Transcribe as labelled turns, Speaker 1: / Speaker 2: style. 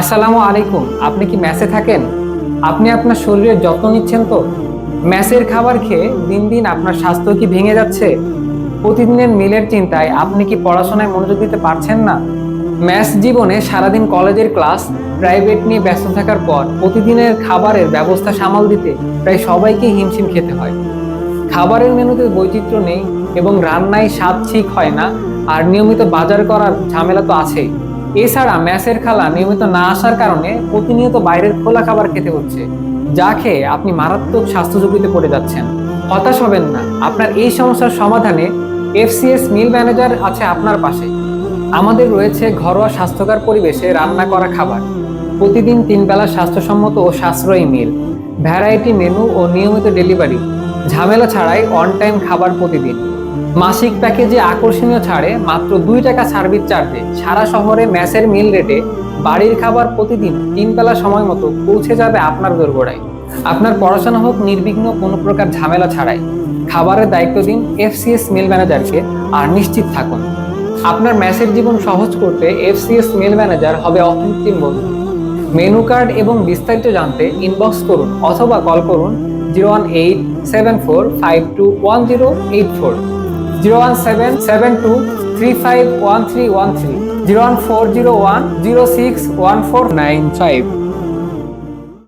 Speaker 1: আসসালামু আলাইকুম, আপনি কি ম্যাসে থাকেন? আপনি আপনার শরীরের যত্ন নিচ্ছেন তো? ম্যাসের খাবার খেয়ে দিন দিন আপনার স্বাস্থ্য কি ভেঙে যাচ্ছে? প্রতিদিনের মিলের চিন্তায় আপনি কি পড়াশোনায় মনোযোগ দিতে পারছেন না? ম্যাস জীবনে সারাদিন কলেজের ক্লাস, প্রাইভেট নিয়ে ব্যস্ত থাকার পর প্রতিদিনের খাবারের ব্যবস্থা সামাল দিতে প্রায় সবাইকেই হিমশিম খেতে হয়। খাবারের মেনুতে বৈচিত্র্য নেই এবং রান্নায় স্বাদ ঠিক হয় না, আর নিয়মিত বাজার করার ঝামেলা তো আছেই। এছাড়া ম্যাসের খালা নিয়মিত না আসার কারণে প্রতিনিয়ত বাইরের খোলা খাবার খেতে হচ্ছে, যা খেয়ে আপনি মারাত্মক স্বাস্থ্য ঝুঁকিতে পড়ে যাচ্ছেন। হতাশ হবেন না, আপনার এই সমস্যার সমাধানে এফসিএস মিল ম্যানেজার আছে আপনার পাশে। আমাদের রয়েছে ঘরোয়া স্বাস্থ্যকর পরিবেশে রান্না করা খাবার, প্রতিদিন তিন বেলা স্বাস্থ্যসম্মত ও সাশ্রয়ী মিল, ভ্যারাইটি মেনু ও নিয়মিত ডেলিভারি, ঝামেলা ছাড়াই অন টাইম খাবার প্রতিদিন। মাসিক প্যাকেজে আকর্ষণীয় ছাড়ে মাত্র দুই টাকা সার্ভিস চার্জে। সারা শহরে ম্যাসের মিল রেটে বাড়ির খাবার প্রতিদিন তিন বেলা সময় মতো পৌঁছে যাবে আপনার দোরগোড়ায়। আপনার পড়াশোনা হোক, নির্বিঘ্ন কোনো প্রকার ঝামেলা ছাড়াই। খাবারের দায়িত্ব দিন এফসিএস মিল ম্যানেজারকে আর নিশ্চিত থাকুন। আপনার ম্যাসের জীবন সহজ করতে এফসিএস মেল ম্যানেজার হবে অকৃত্রিম বন্ধু। মেনু কার্ড এবং বিস্তারিত জানতে ইনবক্স করুন অথবা কল করুন zero one eight seven four five two one zero eight four. Zero one seven seven two three five one three one three zero one four zero one zero six one four nine five